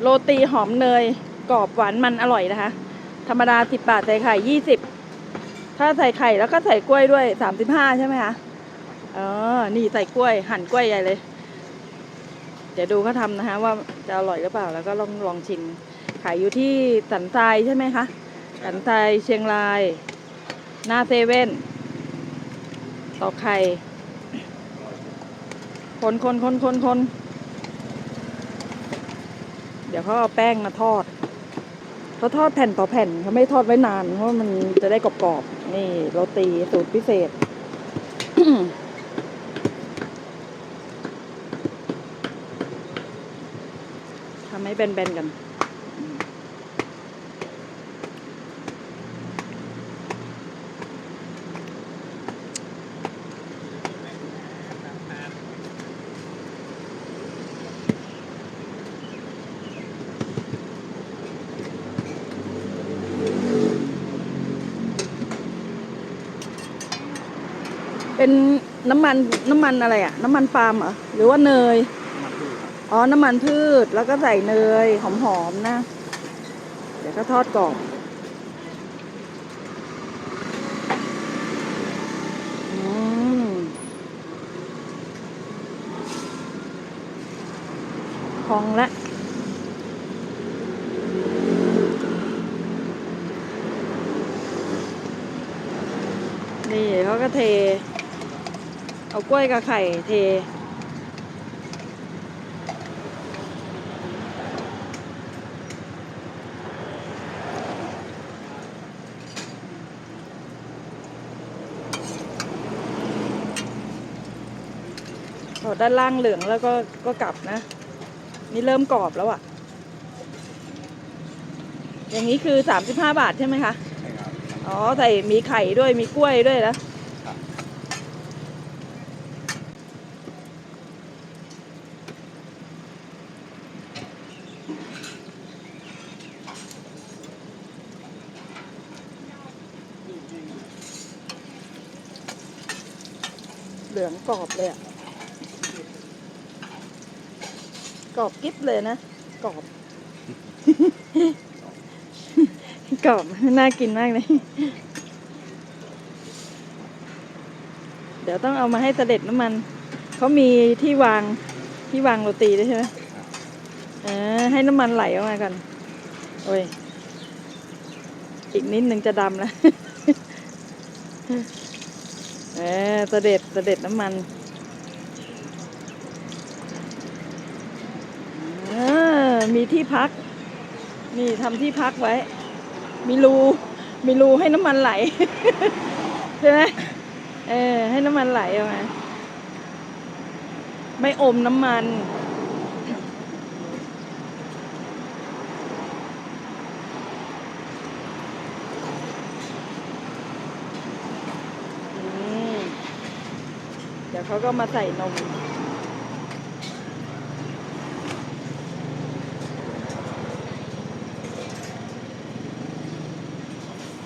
โรตีหอมเนยกรอบหวานมันอร่อยนะคะ ธรรมดาสิบบาทใส่ไข่ยี่สิบถ้าใส่ไข่แล้วก็ใส่กล้วยด้วยสามสิบห้าใช่ไหมคะเออนี่ใส่กล้วย หั่นกล้วยใหญ่เลย เดี๋ยวดูเขาทำนะคะ ว่าจะอร่อยหรือเปล่าแล้วก็ลองลองชิมขายอยู่ที่สันทรายใช่ไหมคะสันทรายเชียงราย หน้าเซเว่นต่อไข่คนคนคนคนคน ดี๋ยวเขาเอาแป้งมาทอดเขาทอดแผ่นต่อแผ่นเขาไม่ทอดไว้นานเพราะมันจะได้กรอบๆนี่โรตีสูตรพิเศษทำให้แบนๆกัน เป็นน้ำมันน้ำมันอะไรอะน้ำมันปาล์มเหรอหรือว่าเนย อ๋อ น้ำมันพืชแล้วก็ใส่เนยหอมๆนะ เดี๋ยวก็ทอดกรอบอืมพองละนี่เขาก็เท เอากล้วยกับไข่เทพอด้านล่างเหลืองแล้วก็ก็กลับนะ นี่เริ่มกรอบแล้วอะ่ะ อย่างนี้คือสามสิบห้าบาทใช่ไหมคะ ใช่ครับ อ๋อ ใส่มีไข่ด้วยมีกล้วยด้วยนะ เหลืองกรอบเลยอะกรอบกิ๊บเลยนะ กรอบ กรอบ น่ากินมากเลย เดี๋ยวต้องเอามาให้เสด็จน้ำมัน เขามีที่วางที่วางโรตีด้วยใช่ไหมเออให้น้ำมันไหลออกมาก่อน โอ้ย อีกนิดหนึ่งจะดำแล้ว เออเสด็จเสด็จน้ำมันอมีที่พัก นี่ทำที่พักไว้ มีรู มีรูให้น้ำมันไหล ใช่ไหมเออ ให้น้ำมันไหลออกมาไม่อมน้ำมัน ดี๋ยวเขาก็มาใส่นม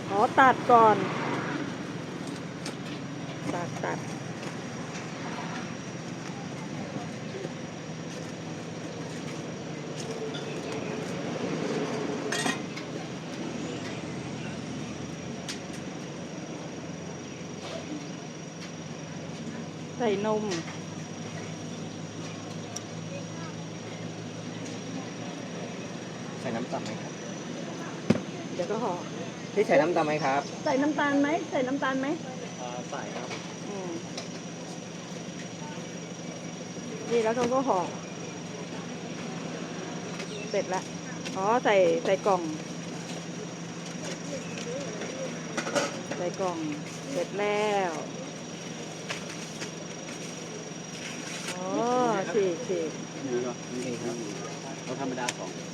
ขอตัดก่อน ตัดตัด ใส่นม ใส่น้ำตาลไหมครับ เดี๋ยวก็ห่อพี่ใส่น้ำตาลไหมครับ ใส่น้ำตาลไหมใส่น้ำตาลไหมใส่ครับ อืมนี่แล้วเขาก็ห่อเสร็จละอ๋อใส่ใส่กล่อง ใส่กล่องเสร็จแล้ว อ๋อฉีกฉีกนี่ก็นี่ครับเราธรรมดาสอง